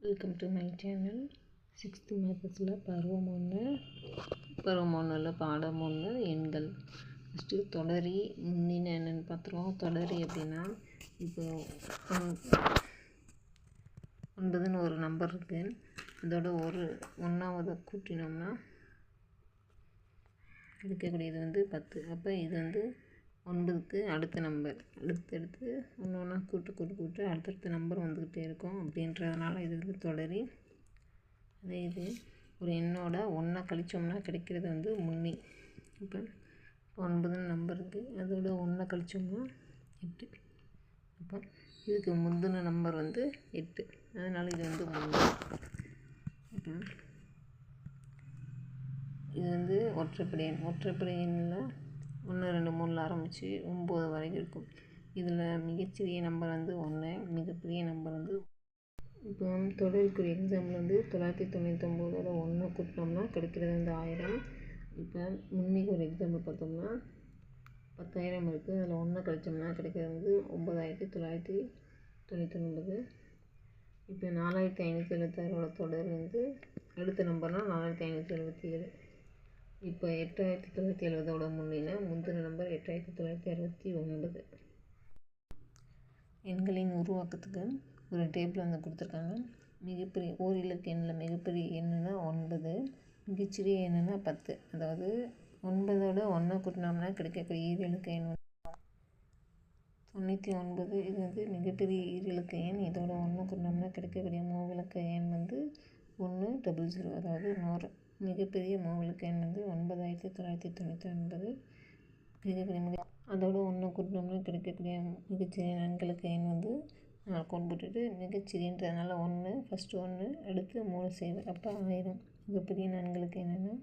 Welcome to my channel sixth மேத்தஸில் பருவம் ஒன்று பருவம் ஒன்றில் பாடம் ஒன்று எண்கள். ஃபஸ்ட்டு தொடரி முன்னின என்னென்னு பார்த்துருவோம் தொடரி அப்படின்னா இப்போ ஒன்பதுன்னு ஒரு நம்பர் இருக்குது அதோட ஒரு ஒன்றாவதை கூட்டினோம்னா கிடைக்கக்கூடியது வந்து பத்து. அப்போ இது வந்து ஒன்பதுக்கு அடுத்த நம்பர் அடுத்தடுத்து ஒன்று ஒன்றா கூட்டு கூட்டு கூட்டு அடுத்தடுத்த நம்பர் வந்துக்கிட்டே இருக்கும். அப்படின்றதுனால இது வந்து தொடரி. அதே இது ஒரு எண்ணோட ஒன்றா கழிச்சோம்னா கிடைக்கிறது வந்து முன்னி. இப்போ இப்போ ஒன்பதுன்னு நம்பர் இருக்குது அதோட ஒன்றை கழிச்சோம்னா எட்டு. அப்போ இதுக்கு முந்தின நம்பர் வந்து எட்டு. அதனால் இது வந்து முன்னி. இப்போ இது வந்து ஒற்றைப்படை எண். ஒற்றைப்படை எண்ணில் ஒன்று ரெண்டு மூணில் ஆரம்பித்து ஒம்பது வரைக்கும் இருக்கும். இதில் மிகச்சிறிய நம்பர் வந்து ஒன்று மிகப்பெரிய நம்பர் வந்து இப்போ தொடருக்குரிய எக்ஸாம்பிள் வந்து தொள்ளாயிரத்தி தொண்ணூத்தொம்போதோட ஒன்று கூட்டினோம்னா கிடைக்கிறது வந்து ஆயிரம். இப்போ முன்னிக்கு ஒரு எக்ஸாம்பிள் பார்த்தோம்னா பத்தாயிரம் இருக்குது அதில் ஒன்று கழிச்சோம்னா கிடைக்கிறது வந்து ஒம்பதாயிரத்தி தொள்ளாயிரத்தி தொண்ணூத்தொன்பது. இப்போ நாலாயிரத்தி ஐநூற்றி எழுபத்தாறோட தொடர் வந்து அடுத்த நம்பர்னால் நாலாயிரத்தி ஐநூற்றி எழுபத்தி ஏழு. இப்போ எட்டாயிரத்தி தொள்ளாயிரத்தி எழுபதோட முன்னின முந்தின நம்பர் எட்டாயிரத்தி தொள்ளாயிரத்தி அறுபத்தி ஒன்பது. எண்களின் உருவாக்கத்துக்கு ஒரு டேபிள் வந்து கொடுத்துருக்காங்க. மிகப்பெரிய ஓர் இலக்கு எண்ணில் மிகப்பெரிய எண்ணுனா ஒன்பது மிகச்சிறிய எண்ணுனா பத்து. அதாவது ஒன்பதோட ஒன்றை கூட்டினோம்னா கிடைக்கக்கூடிய ஈரிலக்க எண் தொண்ணூற்றி ஒன்பது. இது வந்து மிகப்பெரிய ஈரிலக்க எண். இதோட ஒன்று கூட்டினோம்னா கிடைக்கக்கூடிய மூவிலக்க எண் வந்து ஒன்று டபுள் ஜீரோ அதாவது நூறு. மிகப்பெரிய மூவிலக்க எண் வந்து ஒன்பதாயிரத்தி தொள்ளாயிரத்தி தொண்ணூற்றி ஒன்பது மிகப்பெரிய மிக அதோட ஒன்று கூட்டினோம்னா கிடைக்கக்கூடிய மிகச்சிறிய நான்களுக்கு எண் வந்து நான் கொண்டு போட்டுட்டு மிகச்சிறியன்றதுனால ஒன்று ஃபஸ்ட்டு ஒன்று அடுத்து மூணு செய்வேன் அப்போ ஆயிரம். மிகப்பெரிய நான்களுக்கு என்னென்னா?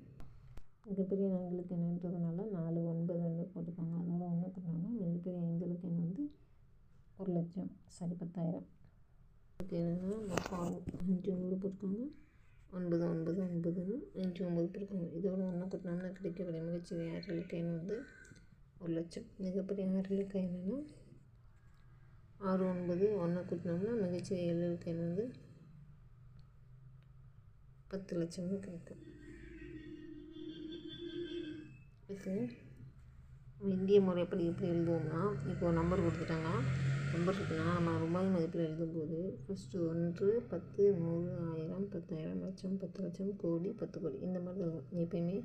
மிகப்பெரிய நான்களுக்கு என்னன்றதுனால நாலு ஒன்பது ஒன்று போட்டுப்பாங்க அதோட ஒன்று கூட்டினோம்னா மிகப்பெரிய ஐந்துகளுக்கு எண் வந்து ஒரு லட்சம். சரி பத்தாயிரம். அதுக்கு என்னென்னா மொத்தம் அஞ்சு நூறு போட்டுருக்காங்க ஒன்பது ஒன்பது ஒன்பதுன்னு அஞ்சு ஒன்பது பிடிக்கும் இதோட ஒன்று கூட்டினோம்னா கிடைக்கக்கூடிய மிகச்சிறிய ஆறுகளுக்கு எண் வந்து ஒரு லட்சம். மிகப்பெரிய ஆறுகளுக்கு என்னென்னா ஆறு ஒன்பது ஒன்று கூட்டினோம்னா மிகச்சிறிய ஏழுகளுக்கு எண் வந்து பத்து லட்சம்னு கிடைக்கும். இது இந்திய முறைப்படி எப்படி எழுதுவோம்னா இப்போ நம்பர் கொடுத்துட்டாங்க. நம்பர் இருக்குன்னா நம்ம ரூபாய் மதிப்பில் எழுதும்போது ஃபஸ்ட்டு ஒன்று பத்து நூறு ஆயிரம் பத்தாயிரம் லட்சம் பத்து லட்சம் கோடி பத்து கோடி இந்த மாதிரி தான் எப்பயுமே